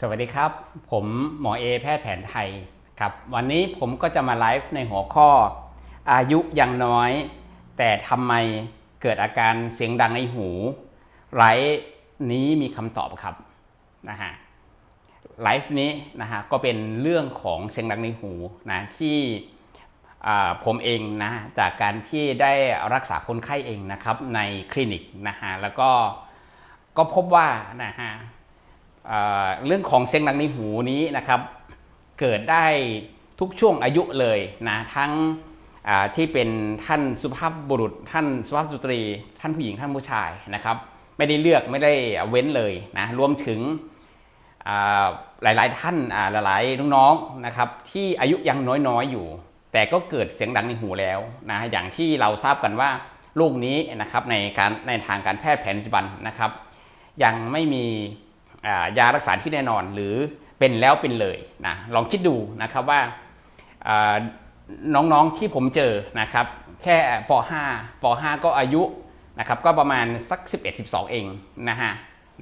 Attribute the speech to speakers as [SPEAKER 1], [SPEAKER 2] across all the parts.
[SPEAKER 1] สวัสดีครับ ผมหมอเอแพทย์แผนไทยครับ วันนี้ผมก็จะมาไลฟ์ในหัวข้อ อายุยังน้อย แต่ทำไมเกิดอาการเสียงดังในหูไลฟ์นี้มีคำตอบครับนะฮะไลฟ์นี้นะฮะก็เป็นเรื่องของเสียงดังในหูนะที่ผมเองนะจากการที่ได้รักษาคนไข้เองนะครับในคลินิกนะฮะแล้วก็ก็พบว่านะฮะ เรื่องของเสียงดังในหูนี้นะครับ เกิดได้ทุกช่วงอายุเลยนะทั้งที่เป็นท่านสุภาพบุรุษ ท่านสุภาพสตรี ท่านผู้หญิงท่านผู้ชายนะครับ ไม่ได้เลือกไม่ได้เว้นเลยนะรวมถึงอ่าหลายๆท่านอ่าหลายๆน้องๆนะครับ ที่อายุยังน้อยๆอยู่ แต่ก็เกิดเสียงดังในหูแล้วนะอย่างที่เราทราบกันว่าโรคนี้นะครับในการในทางการแพทย์แผนปัจจุบันนะครับ ยังไม่มี ยารักษาที่แน่นอนหรือเป็นแล้วเป็นเลยนะลองคิดดูนะครับว่าน้องๆที่ผมเจอนะครับแค่ป .5 ป .5 ก็อายุนะครับก็ประมาณสัก 11-12 เองนะฮะ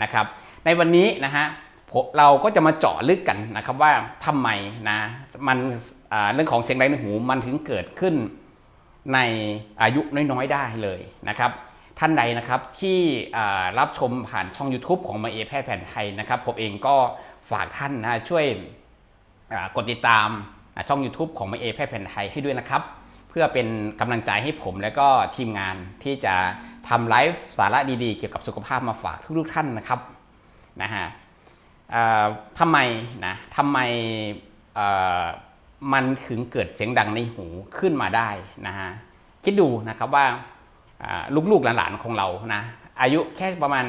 [SPEAKER 1] นะครับในวันนี้นะฮะเราก็จะมาเจาะลึกกันนะครับว่าทำไมนะมันเรื่องของเสียงดังในหูมันถึงเกิดขึ้นในอายุน้อยๆได้เลยนะครับ ท่านใดนะครับที่รับชมผ่านช่อง YouTube ของมาเอแพทย์แผนไทยนะครับผมเองก็ฝากท่านนะช่วยกดติดตามช่อง YouTube ของมาเอแพทย์แผนไทยให้ด้วยนะครับ เพื่อเป็นกำลังใจให้ผมและก็ทีมงานที่จะทำไลฟ์สาระดีๆ เกี่ยวกับสุขภาพมาฝากทุกๆท่านนะครับนะฮะทำไมนะทำไมมันถึงเกิดเสียงดังในหูขึ้นมาได้นะฮะคิดดูนะครับว่า ลูกๆหลานๆของเรานะอายุแค่ประมาณ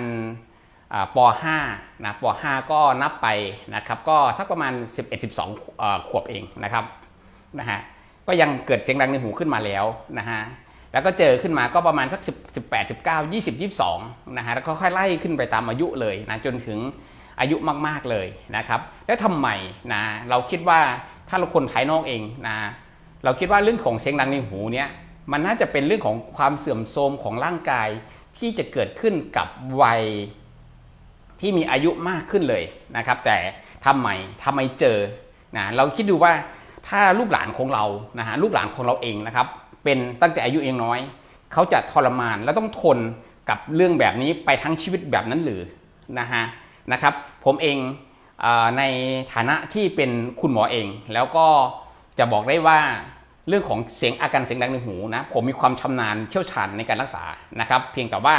[SPEAKER 1] ป .5 นะป .5 ก็นับไปนะครับก็สักประมาณ 11-12เอ่อขวบเองนะครับนะฮะก็ยังเกิดเสียงดังในหูขึ้นมาแล้วนะฮะแล้วก็เจอขึ้นมาก็ประมาณสัก18 19 20 22นะฮะแล้วก็ค่อยไล่ขึ้นไปตามอายุเลยนะจนถึงอายุมากๆเลยนะครับ แล้วทำไมนะเราคิดว่าถ้าเราคนภายนอกเองนะเราคิดว่าเรื่องของเสียงดังในหูเนี้ย มันน่าจะเป็นเรื่องของความเสื่อมโทรมของร่างกาย ที่จะเกิดขึ้นกับวัยที่มีอายุมากขึ้นเลยนะครับ แต่ทำไมทำไมเจอนะเราคิดดูว่าถ้าลูกหลานของเรานะฮะลูกหลานของเราเองนะครับ เป็นตั้งแต่อายุยังน้อย เขาจะทรมานและต้องทนกับเรื่องแบบนี้ไปทั้งชีวิตแบบนั้นหรือนะฮะนะครับ ผมเองในฐานะที่เป็นคุณหมอเอง แล้วก็จะบอกได้ว่า เรื่องของเสียงอาการเสียงดังในหูนะผมมีความชำนาญเชี่ยวชาญในการรักษานะครับ เพียงแต่ว่า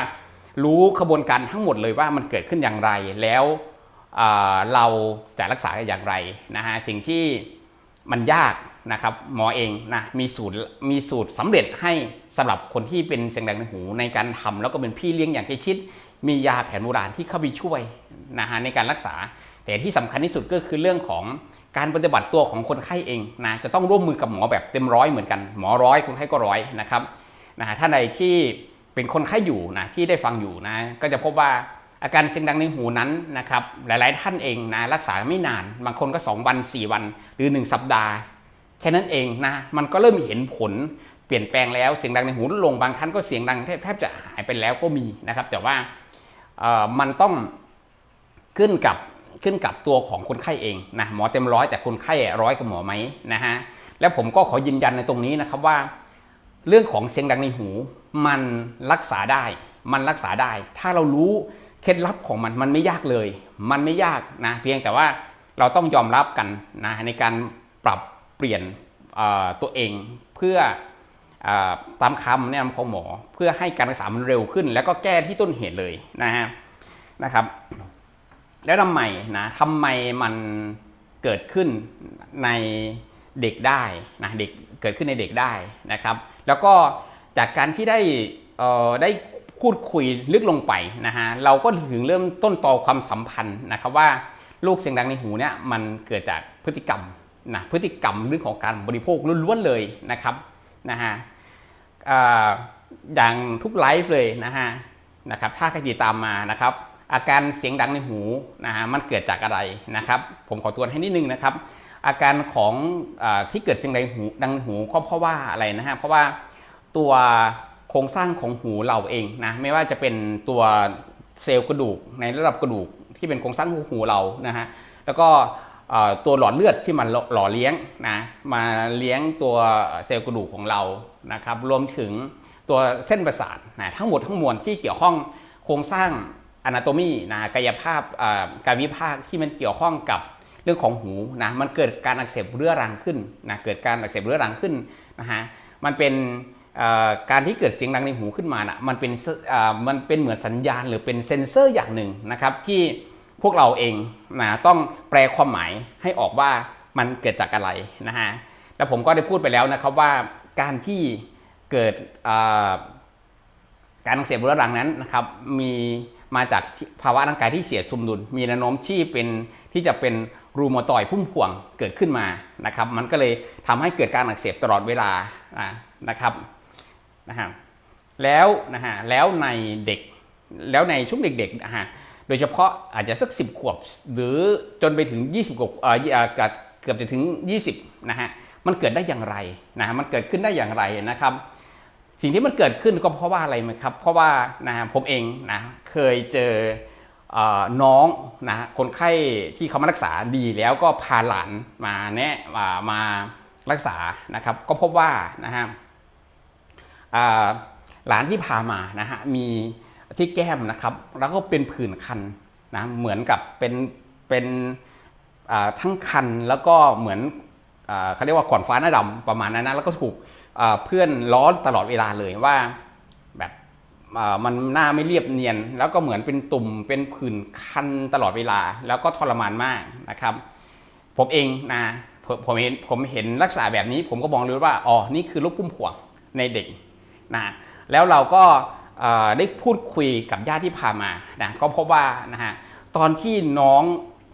[SPEAKER 1] รู้ขบวนการทั้งหมดเลยว่ามันเกิดขึ้นอย่างไรแล้วเราจะรักษาอย่างไรนะฮะสิ่งที่มันยากนะครับหมอเองนะมีสูตรมีสูตรสำเร็จให้สำหรับคนที่เป็นเสียงดังในหูในการทำแล้วก็เป็นพี่เลี้ยงอย่างใกล้ชิด มียาแผนโบราณที่เข้าไปช่วยนะฮะในการรักษา แต่ที่สำคัญที่สุดก็คือเรื่องของ การปฏิบัติตัวของคนไข้เองนะจะต้องร่วมมือกับหมอแบบเต็มร้อยเหมือนกันหมอร้อยคนไข้ก็ร้อยนะครับนะฮะถ้าใดที่เป็นคนไข้อยู่นะที่ได้ฟังอยู่นะก็จะพบว่าอาการเสียงดังในหูนั้นนะครับหลาย ๆ ท่านเองนะรักษาไม่นาน บางคนก็ 2 วัน 4 วัน หรือ 1 สัปดาห์ แค่นั้นเองนะมันก็เริ่มเห็นผลเปลี่ยนแปลงแล้วเสียงดังในหูลดลงบางท่านก็เสียงดังแทบแทบจะหายไปแล้วก็มีนะครับ แต่ว่าเอ่อมันต้องขึ้นกับ ขึ้นกับตัวของคนไข้เองนะหมอเต็มร้อยแต่คนไข้ร้อยกับหมอไหมนะฮะแล้วผมก็ขอยืนยันในตรงนี้นะครับว่า เรื่องของเสียงดังในหูมันรักษาได้ มันรักษาได้ ถ้าเรารู้เคล็ดลับของมันมันไม่ยากเลย มันไม่ยากนะเพียงแต่ว่าเราต้องยอมรับกันนะในการปรับเปลี่ยนตัวเองเพื่ออตามคำแนะนำของหมอ เพื่อให้การรักษามันเร็วขึ้น แล้วก็แก้ที่ต้นเหตุเลยนะฮะนะครับ แล้วทำไมนะทำไมมันเกิดขึ้นในเด็กได้นะเด็กเกิดขึ้นในเด็กได้นะครับ แล้วก็จากการที่ได้ได้พูดคุยลึกลงไปนะฮะเราก็ถึงเริ่มต้นตอความสัมพันธ์นะครับว่าลูกเสียงดังในหูเนี่ยมันเกิดจากพฤติกรรมนะพฤติกรรมเรื่องของการบริโภคล้วนๆเลยนะครับนะฮะอ่าอย่างทุกไลฟ์เลยนะฮะนะครับถ้าใครติดตามมานะครับ อาการเสียงดังในหูนะฮะมันเกิดจากอะไรนะครับ ผมขอตวจให้นิดนึงนะครับ อาการของอที่เกิดเสียงดังในหูดังหูก็เพราะว่าอะไรนะฮะเพราะว่าตัวโครงสร้างของหูเราเองนะไม่ว่าจะเป็นตัวเซลล์กระดูกในระดับกระดูกที่เป็นโครงสร้างหูหูเรานะฮะแล้วก็ตัวหลอดเลือดที่มันหล่อเลี้ยงนะมาเลี้ยงตัวเซลล์กระดูกของเรานะครับ รวมถึงตัวเส้นประสาทนะทั้งหมดทั้งมวลที่เกี่ยวข้องโครงสร้าง อนาโตมีนะกายภาพการวิภาคที่มันเกี่ยวข้องกับเรื่องของหูนะมันเกิดการอักเสบเรื้อรังขึ้นนะเกิดการอักเสบเรื้อรังขึ้นนะฮะมันเป็นการที่เกิดเสียงดังในหูขึ้นมานะมันเป็นมันเป็นเหมือนสัญญาณหรือเป็นเซ็นเซอร์อย่างหนึ่งนะครับที่พวกเราเองนะต้องแปลความหมายให้ออกว่ามันเกิดจากอะไรนะฮะแล้วผมก็ได้พูดไปแล้วนะครับว่าการที่เกิดการอักเสบเรื้อรังนั้นนะครับมี มาจากภาวะร่างกายที่เสียสมดุล มีแนวโน้มที่เป็นที่จะเป็นรูมาตอยพุ่มพวงเกิดขึ้นมานะครับ มันก็เลยทำให้เกิดการอักเสบตลอดเวลานะครับนะฮะแล้วนะฮะแล้วในเด็กแล้วในช่วงเด็กๆนะฮะโดยเฉพาะอาจจะสัก 10 ขวบ หรือจนไปถึง 20กว่าเอ่อเอ่อเกือบจะถึง 20นะฮะมันเกิดได้อย่างไรนะฮะมันเกิดขึ้นได้อย่างไรนะครับ สิ่งที่มันเกิดขึ้นก็เพราะว่าอะไรไหมครับ เพราะว่านะผมเองนะเคยเจอน้องนะคนไข้ที่เขามารักษาดีแล้วก็พาหลานมาแนะมามารักษานะครับ ก็พบว่านะฮะหลานที่พามานะฮะมีที่แก้มนะครับ แล้วก็เป็นผื่นคันนะเหมือนกับเป็นเป็นทั้งคันแล้วก็เหมือนอเขาเรียกว่าก่อนฟ้าหน้าดำประมาณนั้นนะแล้วก็ถูก เพื่อนล้อตลอดเวลาเลยว่าแบบมันหน้าไม่เรียบเนียน แล้วก็เหมือนเป็นตุ่มเป็นผื่นคันตลอดเวลา แล้วก็ทรมานมากนะครับ ผมเองนะผมผมเห็นผมเห็นลักษณะแบบนี้ ผมก็มองเลยว่าอ๋อนี่คือลูกพุ่มพวงในเด็กนะแล้วเราก็ได้พูดคุยกับญาติที่พามานะก็พบว่านะฮะตอนที่น้อง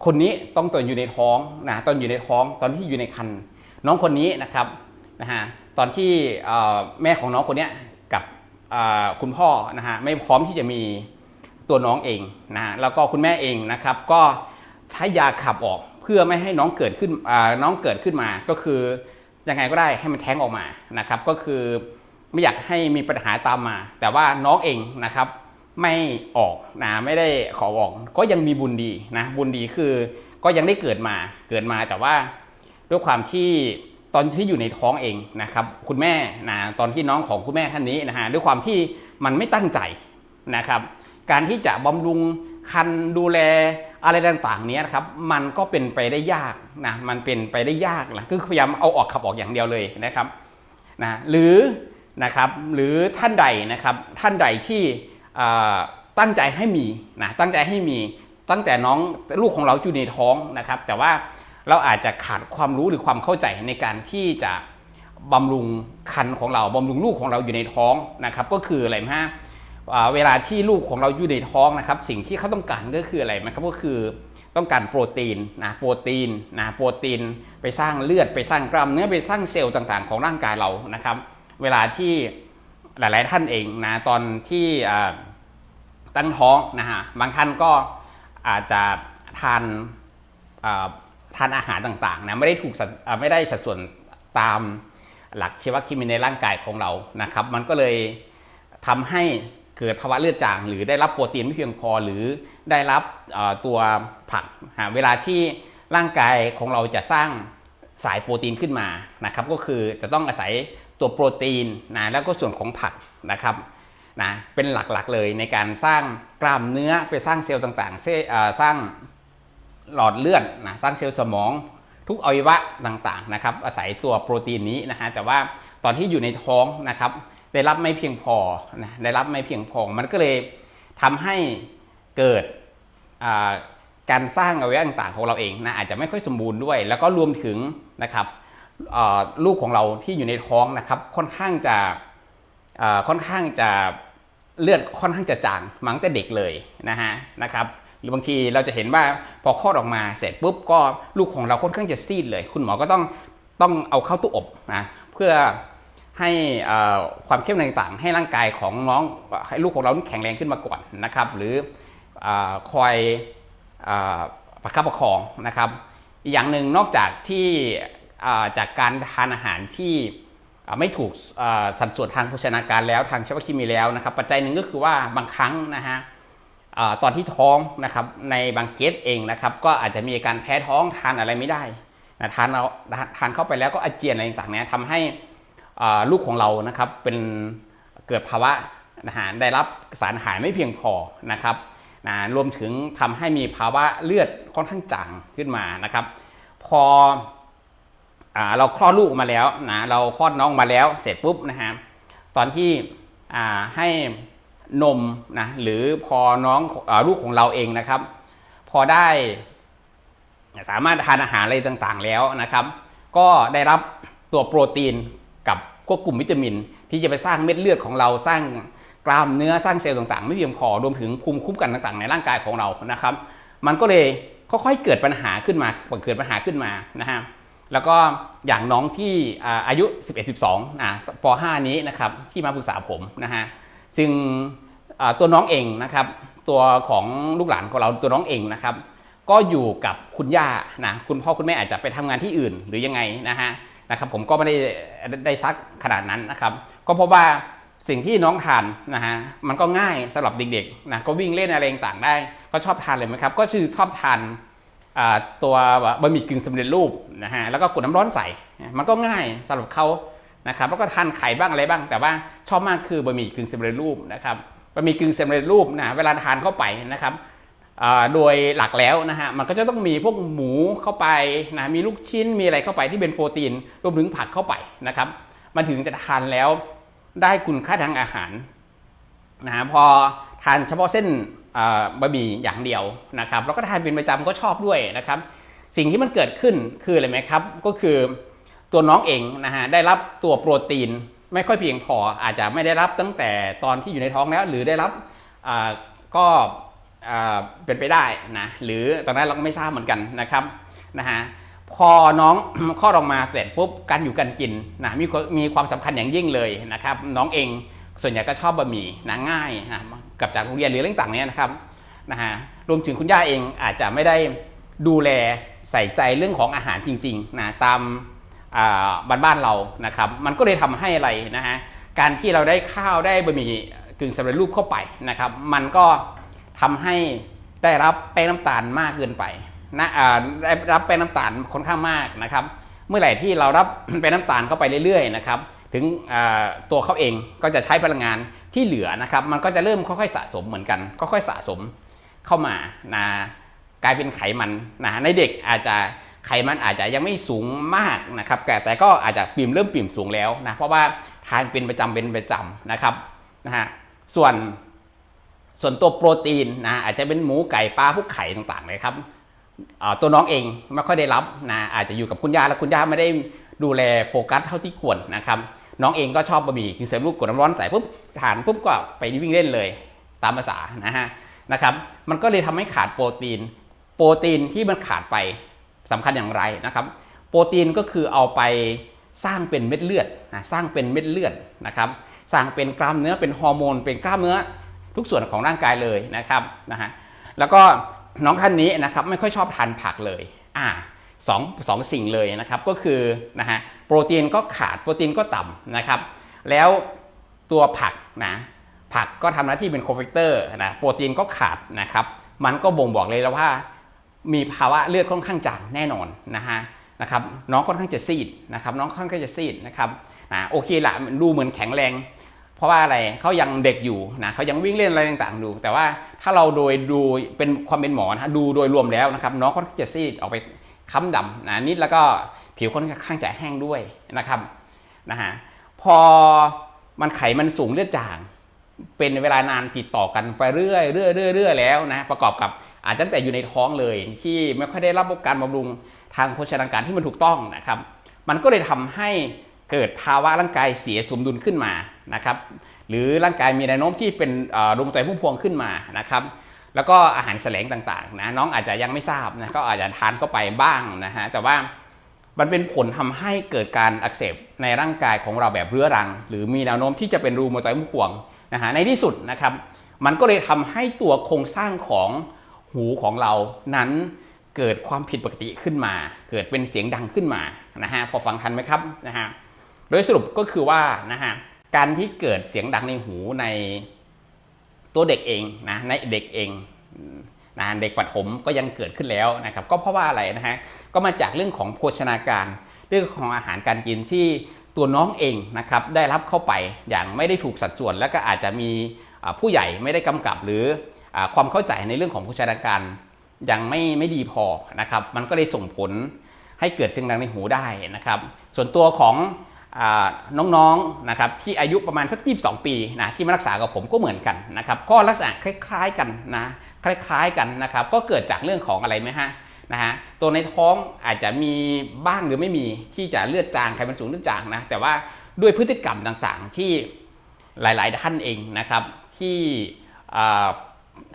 [SPEAKER 1] คนนี้ต้องตอนอยู่ในท้องนะตอนอยู่ในท้องตอนที่อยู่ในครรภ์น้องคนนี้นะครับนะฮะ ตอนที่แม่ของน้องคนนี้กับคุณพ่อนะฮะไม่พร้อมที่จะมีตัวน้องเองนะฮะแล้วก็คุณแม่เองนะครับ ก็ใช้ยาขับออกเพื่อไม่ให้น้องเกิดขึ้นน้องเกิดขึ้นมาก็คือยังไงก็ได้ให้มันแท้งออกมานะครับ ก็คือไม่อยากให้มีปัญหาตามมา แต่ว่าน้องเองนะครับไม่ออกนะไม่ได้ขอออก ก็ยังมีบุญดีนะบุญดีคือก็ยังได้เกิดมาเกิดมาแต่ว่าด้วยความที่ ตอนที่อยู่ในท้องเองนะครับคุณแม่นะตอนที่น้องของคุณแม่ท่านนี้นะฮะด้วยความที่มันไม่ตั้งใจนะครับ การที่จะบำรุงคันดูแลอะไรต่างๆเนี้ยนะครับมันก็เป็นไปได้ยากนะมันเป็นไปได้ยากนะคือพยายามเอาออกขับออกอย่างเดียวเลยนะครับนะหรือนะครับหรือท่านใดนะครับท่านใดที่ตั้งใจให้มีนะตั้งใจให้มีตั้งแต่น้องลูกของเราอยู่ในท้องนะครับ แต่ว่า เราอาจจะขาดความรู้หรือความเข้าใจในการที่จะบำรุงคันของเราบำรุงลูกของเราอยู่ในท้องนะครับ ก็คืออะไรฮะเวลาที่ลูกของเราอยู่ในท้องนะครับ สิ่งที่เขาต้องการก็คืออะไรนะครับก็คือต้องการโปรตีนนะโปรตีนนะโปรตีน ไปสร้างเลือดไปสร้างกล้ามเนื้อไปสร้างเซลล์ต่างๆ ของร่างกายเรานะครับ เวลาที่หลาย ๆ ท่านเองนะตอนที่ตั้งท้องนะฮะบางท่านก็อาจจะทานา ทานอาหารต่างๆนะไม่ได้ถูกไม่ได้สัดส่วนตามหลักชีวเคมีในร่างกายของเรานะครับ มันก็เลยทำให้เกิดภาวะเลือดจาง หรือได้รับโปรตีนไม่เพียงพอหรือได้รับตัวผักเวลาที่ร่างกายของเราจะสร้างสายโปรตีนขึ้นมานะครับก็คือจะต้องอาศัยตัวโปรตีนนะแล้วก็ส่วนของผักนะครับนะเป็นหลักๆเลยในการสร้างกล้ามเนื้อไปสร้างเซลล์ต่างๆสร้าง หลอดเลือดนะสร้างเซลล์สมอง ทุกอวัยวะต่างๆนะครับอาศัยตัวโปรตีนนี้นะฮะแต่ว่าตอนที่อยู่ในท้องนะครับได้รับไม่เพียงพอนะได้รับไม่เพียงพอมันก็เลยทำให้เกิดการสร้างอวัยวะต่างๆของเราเองนะอาจจะไม่ค่อยสมบูรณ์ด้วย แล้วก็รวมถึงนะครับลูกของเราที่อยู่ในท้องนะครับค่อนข้างจะค่อนข้างจะเลือดค่อนข้างจะจางมั้งแต่เด็กเลยนะฮะนะครับ หรือบางทีเราจะเห็นว่าพอคลอดออกมาเสร็จปุ๊บก็ลูกของเราค่อนข้างจะซีดเลย คุณหมอก็ต้องต้องเอาเข้าตู้อบนะเพื่อให้ความเข้มแข็งต่างๆให้ร่างกายของน้องให้ลูกของเราแข็งแรงขึ้นมาก่อนนะครับ หรืออคอยอประคับประคองนะครับ อีกอย่างหนึ่งนอกจากที่จากการทานอาหารที่ไม่ถูกสัดส่วนทางโภชนาการแล้วทางชีวเคมีแล้วนะครับ ปัจจัยหนึ่งก็คือว่าบางครั้งนะฮะ ตอนที่ท้องนะครับในบางเคสเองนะครับก็อาจจะมีการแพ้ท้องทานอะไรไม่ได้นะทานเอาทานเข้าไปแล้วก็อาเจียนอะไรต่างๆเนี่ยทำให้ลูกของเรานะครับเป็นเกิดภาวะนะฮะได้รับสารอาหารไม่เพียงพอนะครับนะรวมถึงทำให้มีภาวะเลือดค่อนข้างจางขึ้นมานะครับ พออเราคลอดลูกมาแล้วนะเราคลอดน้องมาแล้วเสร็จปุ๊บนะฮะตอนที่ให้ นมนะหรือพอน้องอลูกของเราเองนะครับ พอได้สามารถทานอาหารอะไรต่างๆแล้วนะครับ ก็ได้รับตัวโปรตีนกับพวกกลุ่มวิตามิน ที่จะไปสร้างเม็ดเลือดของเราสร้างกล้ามเนื้อสร้างเซลล์ต่างๆ ไม่เพียงพอรวมถึงภูมิคุ้มกันต่างๆ ในร่างกายของเรานะครับ มันก็เลยค่อยๆเกิดปัญหาขึ้นมาเกิดปัญหาขึ้นมานะฮะแล้วก็อย่างน้องที่อาอายุ 11-12อ่าป .5 นี้นะครับที่มาปรึกษาผมนะฮะ ซึ่งตัวน้องเองนะครับ ตัวของลูกหลานของเราตัวน้องเองนะครับ ก็อยู่กับคุณย่านะคุณพ่อคุณแม่อาจจะไปทำงานที่อื่นหรือยังไงนะฮะนะครับ ผมก็ไม่ได้ได้ซักขนาดนั้นนะครับ ก็เพราะว่าสิ่งที่น้องทานนะฮะมันก็ง่ายสำหรับเด็กๆนะก็วิ่งเล่นอะไรต่างๆได้ ก็ชอบทานเลยไหมครับ ก็คือชอบทานตัวบะหมี่กึ่งสำเร็จรูปนะฮะแล้วก็กดน้ำร้อนใส่มันก็ง่ายสำหรับเขา นะครับแล้วก็ทานไข่บ้างอะไรบ้าง แต่ว่าชอบมากคือบะหมี่กึ่งสำเร็จรูปนะครับบะหมี่กึ่งสำเร็จรูปนะเวลาทานเข้าไปนะครับโดยหลักแล้วนะฮะมันก็จะต้องมีพวกหมูเข้าไปนะมีลูกชิ้นมีอะไรเข้าไปที่เป็นโปรตีนรวมถึงผักเข้าไปนะครับ มันถึงจะทานแล้วได้คุณค่าทางอาหารนะฮะพอทานเฉพาะเส้นบะหมี่อย่างเดียวนะครับแล้วก็ทานเป็นประจำก็ชอบด้วยนะครับ สิ่งที่มันเกิดขึ้นคืออะไรไหมครับ ก็คือ ตัวน้องเองนะฮะได้รับตัวโปรตีนไม่ค่อยเพียงพออาจจะไม่ได้รับตั้งแต่ตอนที่อยู่ในท้องแล้ว หรือได้รับก็เป็นไปได้นะหรือตอนนั้นเราก็ไม่ทราบเหมือนกันนะครับนะฮะพอน้องข้อดออกมาเสร็จปุ๊บการอยู่กันกินนะมีความมีความสำคัญอย่างยิ่งเลยนะครับ น้องเองส่วนใหญ่ก็ชอบบะหมี่นะง่ายนะกลับจากโรงเรียนหรือเรื่องต่างเนี้ยนะครับนะฮะรวมถึงคุณย่าเองอาจจะไม่ได้ดูแลใส่ใจเรื่องของอาหารจริงๆนะตาม อ่าบ้านๆเรานะครับ มันก็เลยทำให้อะไรนะฮะการที่เราได้ข้าวได้บะหมี่กึ่งสำเร็จรูปเข้าไปนะครับ มันก็ทำให้ได้รับแป้งน้ำตาลมากเกินไปนะได้รับแป้งน้ำตาลค่อนข้างมากนะครับ เมื่อไหร่ที่เรารับแป้งน้ำตาลเข้าไปเรื่อยๆนะครับถึงตัวเขาเองก็จะใช้พลังงานที่เหลือนะครับ มันก็จะเริ่มค่อยๆสะสมเหมือนกันค่อยๆสะสมเข้ามานะกลายเป็นไขมันนะในเด็กอาจจะ ไขมันอาจจะยังไม่สูงมากนะครับแต่แต่ก็อาจจะปิ่มเริ่มปิ่มสูงแล้วนะเพราะว่าทานเป็นประจำเป็นประจำนะครับนะฮะส่วนส่วนตัวโปรตีนนะอาจจะเป็นหมูไก่ปลาพวกไข่ต่างๆเลยครับตัวน้องเองไม่ค่อยได้รับนะอาจจะอยู่กับคุณย่าแล้วคุณย่าไม่ได้ดูแลโฟกัสเท่าที่ควรนะครับน้องเองก็ชอบบะหมี่กินเสริมลูกกดน้ำร้อนใส่ปุ๊บทานปุ๊บก็ไปวิ่งเล่นเลยตามภาษานะฮะนะครับ มันก็เลยทำให้ขาดโปรตีน โปรตีนที่มันขาดไป สำคัญอย่างไรนะครับ โปรตีนก็คือเอาไปสร้างเป็นเม็ดเลือดนะสร้างเป็นเม็ดเลือดนะครับ สร้างเป็นกล้ามเนื้อเป็นฮอร์โมน เป็นกล้ามเนื้อทุกส่วนของร่างกายเลยนะครับนะฮะแล้วก็น้องท่านนี้นะครับไม่ค่อยชอบทานผักเลยอ่าสองสองสิ่งเลยนะครับก็คือนะฮะโปรตีนก็ขาดโปรตีนก็ต่ำนะครับ แล้วตัวผักนะผักก็ทำหน้าที่เป็นโคเฟกเตอร์นะโปรตีนก็ขาดนะครับ มันก็บ่งบอกเลยแล้วว่า มีภาวะเลือดค่อนข้างจางแน่นอนนะฮะนะครับน้องค่อนข้างจะซีดนะครับน้องค่อนข้างจะซีดนะครับอ่าโอเคละดูเหมือนแข็งแรง เพราะว่าอะไรเขายังเด็กอยู่นะเขายังวิ่งเล่นอะไรต่างๆดู แต่ว่าถ้าเราโดยดูเป็นความเป็นหมอนะดูโดยรวมแล้วนะครับน้องค่อนข้างจะซีดออกไปค้ำดำนะนิดแล้วก็ผิวค่อนข้างจะแห้งด้วยนะครับนะฮะพอมันไขมันสูงเลือดจาง เป็นเวลานานติดต่อกันไปเรื่อยเรื่อยเรื่อยเรื่อยแล้วนะประกอบกับ อาจจะตั้งแต่อยู่ในท้องเลยที่ไม่ค่อยได้รับการบำรุงทางโภชนาการที่มันถูกต้องนะครับ มันก็เลยทำให้เกิดภาวะร่างกายเสียสมดุลขึ้นมานะครับ หรือร่างกายมีแนวโน้มที่เป็นดวงใจผู้พวงขึ้นมานะครับแล้วก็อาหารแสลงต่างๆนะน้องอาจจะยังไม่ทราบนะก็อาจจะทานเข้าไปบ้างนะฮะแต่ว่ามันเป็นผลทำให้เกิดการอักเสบในร่างกายของเราแบบเรื้อรัง หรือมีแนวโน้มที่จะเป็นรูมาตอยผู้พวงนะฮะในที่สุดนะครับ มันก็เลยทำให้ตัวโครงสร้างของ หูของเรานั้นเกิดความผิดปกติขึ้นมา เกิดเป็นเสียงดังขึ้นมานะฮะพอฟังทันไหมครับนะฮะโดยสรุปก็คือว่านะฮะการที่เกิดเสียงดังในหูในตัวเด็กเองนะในเด็กเองนะเด็กปฐมก็ยังเกิดขึ้นแล้วนะครับก็เพราะว่าอะไรนะฮะก็มาจากเรื่องของโภชนาการ เรื่องของอาหารการกินที่ตัวน้องเองนะครับได้รับเข้าไปอย่างไม่ได้ถูกสัดส่วน แล้วก็อาจจะมีผู้ใหญ่ไม่ได้กำกับหรือ ความเข้าใจในเรื่องของโภชนาการยังไม่ไม่ดีพอนะครับ มันก็เลยส่งผลให้เกิดเสียงดังในหูได้นะครับ ส่วนตัวของน้องๆนะครับที่อายุประมาณสัก 22 ปีนะที่มารักษากับผมก็เหมือนกันนะครับก็ลักษณะคล้าย ๆกันนะคล้ายๆกันนะครับก็เกิดจากเรื่องของอะไรไหมฮะนะฮะตัวในท้องอาจจะมีบ้างหรือไม่มีที่จะเลือดจางไขมันสูงเลือดจางนะแต่ว่าด้วยพฤติกรรมต่างๆที่หลายๆท่านเองนะครับที่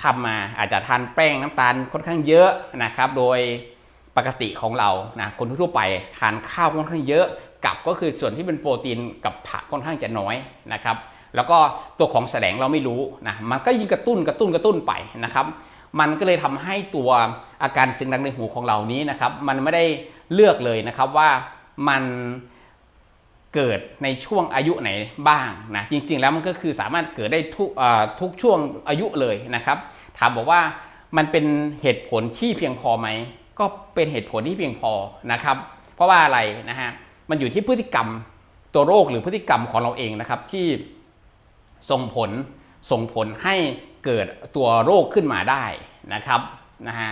[SPEAKER 1] ทำมาอาจจะทานแป้งน้ำตาลค่อนข้างเยอะนะครับ โดยปกติของเรานะคนทั่วไปทานข้าวค่อนข้างเยอะกับก็คือส่วนที่เป็นโปรตีนกับผักค่อนข้างจะน้อยนะครับ แล้วก็ตัวของแสลงเราไม่รู้นะมันก็ยิ่งกระตุ้นกระตุ้นกระตุ้นไปนะครับ มันก็เลยทำให้ตัวอาการเสียงดังในหูของเรานี้นะครับ มันไม่ได้เลือกเลยนะครับว่ามัน เกิดในช่วงอายุไหนบ้างนะจริง ๆ แล้วมันก็คือสามารถเกิดได้ทุกทุกช่วงอายุเลยนะครับถามบอกว่ามันเป็นเหตุผลที่เพียงพอไหมก็เป็นเหตุผลที่เพียงพอนะครับ เพราะว่าอะไรนะฮะมันอยู่ที่พฤติกรรมตัวโรคหรือพฤติกรรมของเราเองนะครับที่ส่งผลส่งผลให้เกิดตัวโรคขึ้นมาได้นะครับนะฮะ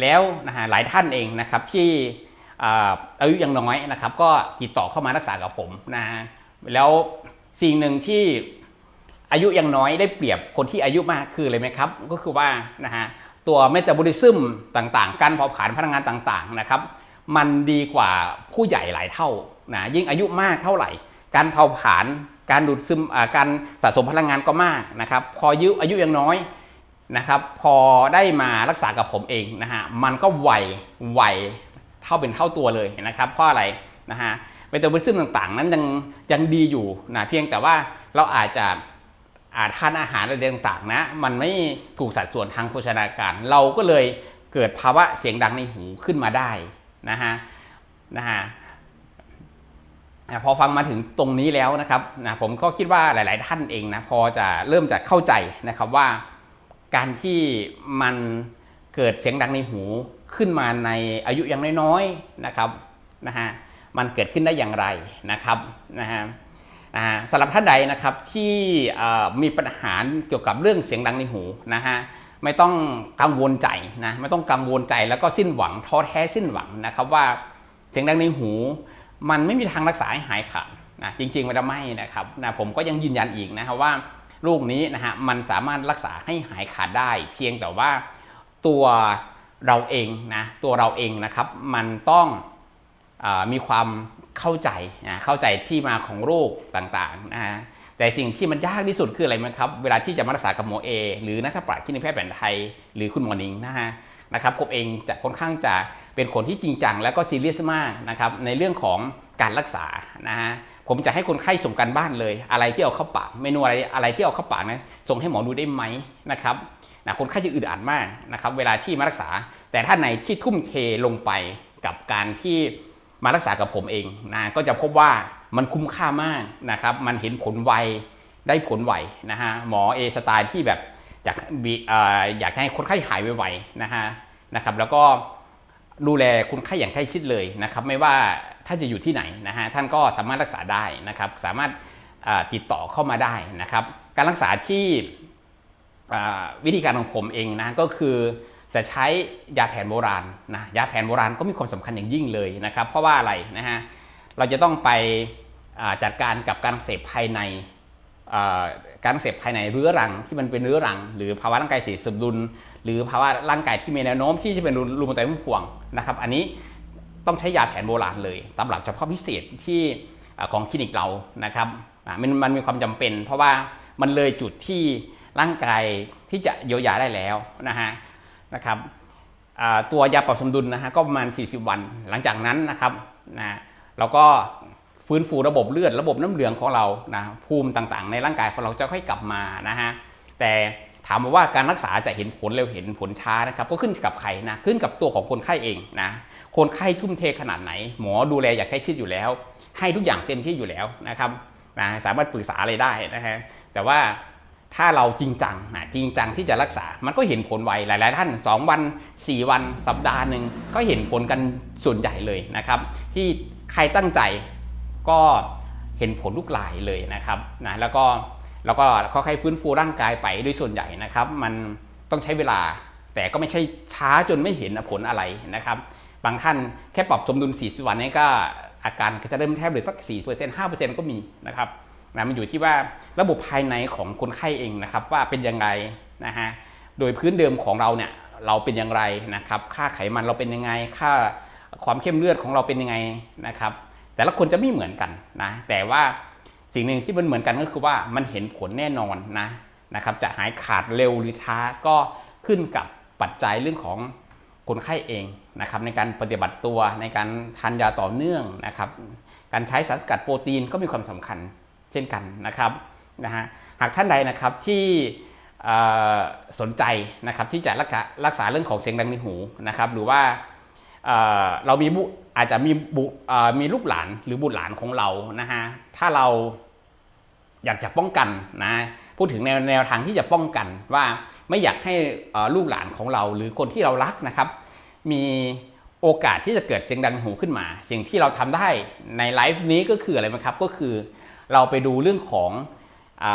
[SPEAKER 1] แล้วนะฮะหลายท่านเองนะครับที่ อายุยังน้อยนะครับ ก็ติดต่อเข้ามารักษากับผมนะแล้วสิ่งหนึ่งที่อายุยังน้อยได้เปรียบคนที่อายุมากคืออะไรไหมครับ ก็คือว่านะฮะตัวเมตาบอลิซึมต่างๆ การเผาผลาญพลังงานต่างๆนะครับ มันดีกว่าผู้ใหญ่หลายเท่านะยิ่งอายุมากเท่าไหร่ การเผาผลาญการดูดซึมการสะสมพลังงานก็มากนะครับ พอยุอายุยังน้อยนะครับ พอได้มารักษากับผมเองนะฮะมันก็ไวไว เท่าเป็นเท่าตัวเลยนะครับเพราะอะไรนะฮะเมตาบอลิซึมต่างๆ นั้นยังยังดีอยู่นะเพียงแต่ว่าเราอาจจะอาทานอาหารอะไรต่างๆนะมันไม่ถูกสัดส่วนทางโภชนาการ เราก็เลยเกิดภาวะเสียงดังในหูขึ้นมาได้นะฮะนะฮะพอฟังมาถึงตรงนี้แล้วนะครับนะผมก็คิดว่าหลาย ๆ ท่านเองนะพอจะเริ่มจะเข้าใจนะครับว่า การที่มันเกิดเสียงดังในหู ขึ้นมาในอายุยังน้อยๆนะครับนะฮะมันเกิดขึ้นได้อย่างไรนะครับนะฮะสำหรับท่านใดนะครับที่มีปัญหาเกี่ยวกับเรื่องเสียงดังในหูนะฮะไม่ต้องกังวลใจนะไม่ต้องกังวลใจแล้วก็สิ้นหวังท้อแท้สิ้นหวังนะครับว่าเสียงดังในหู มันไม่มีทางรักษาให้หายขาดนะจริงๆมันจะไม่นะครับนะผมก็ยังยืนยันอีกนะครับว่าโรคนี้นะฮะมันสามารถรักษาให้หายขาดได้ เพียงแต่ว่าตัว เราเองนะตัวเราเองนะครับ มันต้องอมีความเข้าใจนะเข้าใจที่มาของโรคต่างๆนะฮะแต่สิ่งที่มันยากที่สุดคืออะไรไหมครับ เวลาที่จะมารักษากับหมอเอหรือนักปราชญ์คลินิกแพทย์แผนไทย หรือคุณหมอนิงนะฮะนะครับผมเองจะค่อนข้างจะเป็นคนที่จริงจังและก็ซีเรียสมากนะครับในเรื่องของการรักษานะฮะผมจะให้คนไข้ส่งกันบ้านเลย อะไรที่เอาเข้าปากเมนูอะไรอะไรที่เอาเข้าปากนะส่งให้หมอดูได้ไหมนะครับ นะคนไข้จะอึดอัดมากนะครับเวลาที่มารักษา แต่ถ้าไหนที่ทุ่มเทลงไปกับการที่มารักษากับผมเองนะก็จะพบว่ามันคุ้มค่ามากนะครับมันเห็นผลไวได้ผลไวนะฮะหมอเอสไตล์ที่แบบอยากอยากให้คนไข้หายไวๆนะฮะนะครับแล้วก็ดูแลคนไข้อย่างใกล้ชิดเลยนะครับไม่ว่าท่านจะอยู่ที่ไหนนะฮะท่านก็สามารถรักษาได้นะครับสามารถติดต่อเข้ามาได้นะครับการรักษาที่ วิธีการของผมเองนะก็คือจะใช้ยาแผนโบราณนะยาแผนโบราณก็มีความสำคัญอย่างยิ่งเลยนะครับ เพราะว่าอะไรนะฮะเราจะต้องไปจัดการกับการเสพภายในการเสพภายในเรื้อรังที่มันเป็นเรื้อรัง หรือภาวะร่างกายเสียสมดุล หรือภาวะร่างกายที่มีแนวโน้มที่จะเป็นรูมาตอยด์พุ่มพวงนะครับอันนี้ต้องใช้ยาแผนโบราณเลยตำรับเฉพาะพิเศษที่ของคลินิกเรานะครับมันมันมีความจำเป็น เพราะว่ามันเลยจุดที่ ร่างกายที่จะเยียวยาได้แล้วนะฮะนะครับตัวยาปรับสมดุลนะฮะก็ประมาณ 40 วัน หลังจากนั้นนะครับนะเราก็ฟื้นฟูระบบเลือดระบบน้ำเหลืองของเรานะภูมิต่างๆ ในร่างกายของเราจะค่อยกลับมานะฮะแต่ถามมาว่าการรักษาจะเห็นผลเร็วเห็นผลช้านะครับ ก็ขึ้นกับใครนะขึ้นกับตัวของคนไข้เองนะคนไข้ทุ่มเทขนาดไหน หมอดูแลอยากให้ชิดอยู่แล้ว ให้ทุกอย่างเต็มที่อยู่แล้วนะครับนะสามารถปรึกษาอะไรได้นะฮะแต่ว่า ถ้าเราจริงจังนะจริงจังที่จะรักษา มันก็เห็นผลไวหลาย ๆ ท่าน 2 วัน 4 วัน สัปดาห์หนึ่งก็เห็นผลกันส่วนใหญ่เลยนะครับ ที่ใครตั้งใจก็เห็นผลลูกหลายเลยนะครับนะแล้วก็แล้วก็ค่อยๆฟื้นฟูร่างกายไปโดยส่วนใหญ่นะครับ มันต้องใช้เวลา แต่ก็ไม่ใช่ช้าจนไม่เห็นผลอะไรนะครับ บางท่านแค่ปรับสมดุล 40 วันนี้ก็อาการก็จะเริ่มแทบเหลือสัก4% 5%ก็มีนะครับ นะมันอยู่ที่ว่าระบบภายในของคนไข้เองนะครับว่าเป็นยังไงนะฮะโดยพื้นเดิมของเราเนี่ยเราเป็นอย่างไรนะครับ ค่าไขมันเราเป็นยังไง ค่าความเข้มเลือดของเราเป็นยังไงนะครับ แต่ละคนจะไม่เหมือนกันนะแต่ว่าสิ่งหนึ่งที่มันเหมือนกันก็คือว่ามันเห็นผลแน่นอนนะนะครับจะหายขาดเร็วหรือช้าก็ขึ้นกับปัจจัยเรื่องของคนไข้เองนะครับในการปฏิบัติตัวในการทานยาต่อเนื่องนะครับการใช้สารสกัดโปรตีนก็มีความสำคัญ เช่นกันนะครับนะฮะหากท่านใดนะครับที่สนใจนะครับที่จะรักษารักษาเรื่องของเสียงดังในหูนะครับ หรือว่าเเรามีบุอาจจะมีบุมีลูกหลานหรือบุตรหลานของเรานะฮะถ้าเราอยากจะป้องกันนะพูดถึงแนวแนวทางที่จะป้องกันว่าไม่อยากให้ลูกหลานของเรา หรือคนที่เรารักนะครับ มีโอกาสที่จะเกิดเสียงดังในหูขึ้นมา สิ่งที่เราทำได้ในไลฟ์นี้ก็คืออะไรไหมครับ ก็คือ เราไปดูเรื่องของอ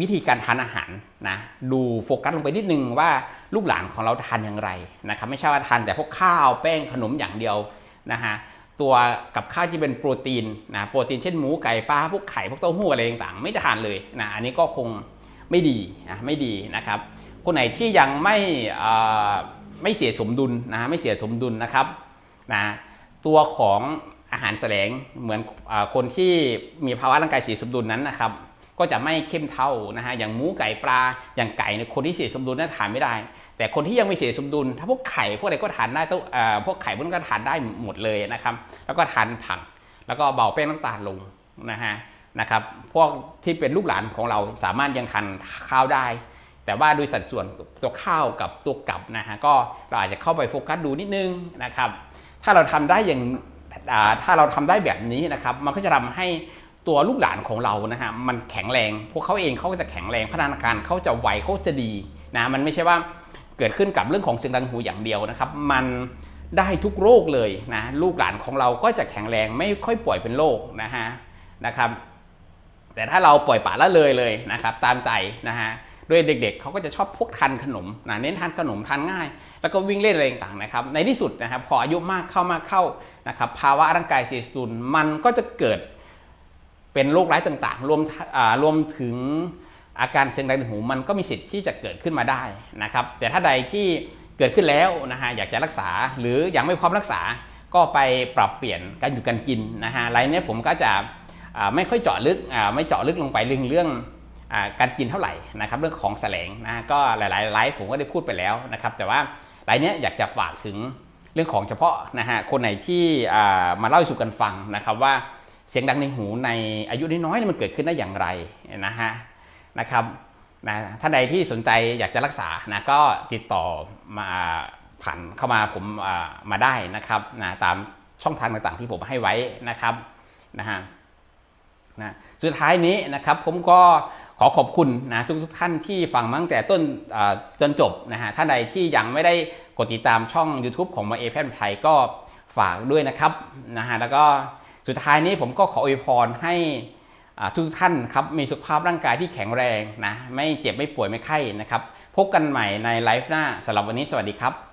[SPEAKER 1] วิธีการทานอาหารนะดูโฟกัสลงไปนิดนึงว่าลูกหลานของเราทานอย่างไรนะครับไม่ใช่ว่าทานแต่พวกข้าวแป้งขนมอย่างเดียวนะฮะตัวกับข้าวที่เป็นโปรตีนนะโปรตีนเช่นหมูไก่ปลาพวกไข่พวกเต้าหู้อะไรต่างๆ ไม่ทานเลยนะอันนี้ก็คงไม่ดีนะไม่ดีนะครับ คนไหนที่ยังไม่ไม่เสียสมดุลนะไม่เสียสมดุลนะครับนะตัวของ อาหารแสลงเหมือนอคนที่มีภาวะร่างกายเสียสมดุลนั้นนะครับ ก็จะไม่เข้มเท่านะฮะอย่างหมูไก่ปลาอย่างไก่เนี่ยคนที่เสียสมดุลน่าทานไม่ได้ แต่คนที่ยังไม่เสียสมดุล ถ้าพวกไข่พวกอะไรก็ทานได้ต้องเอ่อพวกไข่พวกนั้นก็ทานได้หมดเลยนะครับ แล้วก็ทานผักแล้วก็เบาแป้งน้ำตาลลงนะฮะนะครับพวกที่เป็นลูกหลานของเราสามารถยังทานข้าวได้แต่ว่าโดยสัดส่วนตัวข้าวกับตัวกับนะฮะก็เราอาจจะเข้าไปโฟกัสดูนิดนึงนะครับ ถ้าเราทำได้อย่าง ถ้าเราทำได้แบบนี้นะครับ มันก็จะทำให้ตัวลูกหลานของเรานะฮะมันแข็งแรง พวกเขาเองเขาก็จะแข็งแรงพัฒนาการเขาจะไวเขาจะดีนะมันไม่ใช่ว่าเกิดขึ้นกับเรื่องของเสียงดังหูอย่างเดียวนะครับ มันได้ทุกโรคเลยนะลูกหลานของเราก็จะแข็งแรงไม่ค่อยป่วยเป็นโรคนะฮะนะครับ แต่ถ้าเราปล่อยปละละเลยเลยนะครับ ตามใจนะฮะ โดยเด็กๆเขาก็จะชอบพวกทานขนมนะเน้นทานขนมทานง่าย แล้วก็วิ่งเล่นอะไรต่างๆนะครับในที่สุดนะครับพออายุมากเข้ามากเข้านะครับภาวะร่างกายเสียสมดุลมันก็จะเกิดเป็นโรคร้ายต่างๆ รวมรวมถึงอาการเสียงดังในหูมันก็มีสิทธิ์ที่จะเกิดขึ้นมาได้นะครับแต่ถ้าใดที่เกิดขึ้นแล้วนะฮะอยากจะรักษาหรือยังไม่พร้อมรักษาก็ไปปรับเปลี่ยนการอยู่การกินนะฮะไลน์เนี้ยผมก็จะไม่ค่อยเจาะลึกไม่เจาะลึกลงไปเรื่องเรื่อง การกินเท่าไหร่นะครับเรื่องของแสลงนะก็หลายๆไลฟ์ผมก็ได้พูดไปแล้วนะครับแต่ว่าไลฟ์เนี้ยอยากจะฝากถึงเรื่องของเฉพาะนะฮะคนไหนที่มาเล่าให้สู่กันฟังนะครับว่าเสียงดังในหูในอายุน้อยๆเนี่มันเกิดขึ้นได้อย่างไรนะฮะนะครับนะท่านใดที่สนใจอยากจะรักษานะก็ติดต่อมาผ่านเข้ามาผมมาได้นะครับนะตามช่องทางต่างๆที่ผมให้ไว้นะครับนะฮะนะสุดท้ายนี้นะครับผมก็ ขอขอบคุณนะทุกทุกท่านที่ฟังมาตั้งแต่ต้นจนจบนะฮะท่านใดที่ยังไม่ได้กดติดตามช่อง YouTube ของมาเอแพนไทยก็ฝากด้วยนะครับนะฮะแล้วก็สุดท้ายนี้ผมก็ขออวยพรให้ทุกท่านครับมีสุขภาพร่างกายที่แข็งแรงนะไม่เจ็บไม่ป่วยไม่ไข้นะครับ พบกันใหม่ในไลฟ์หน้าสำหรับวันนี้สวัสดีครับ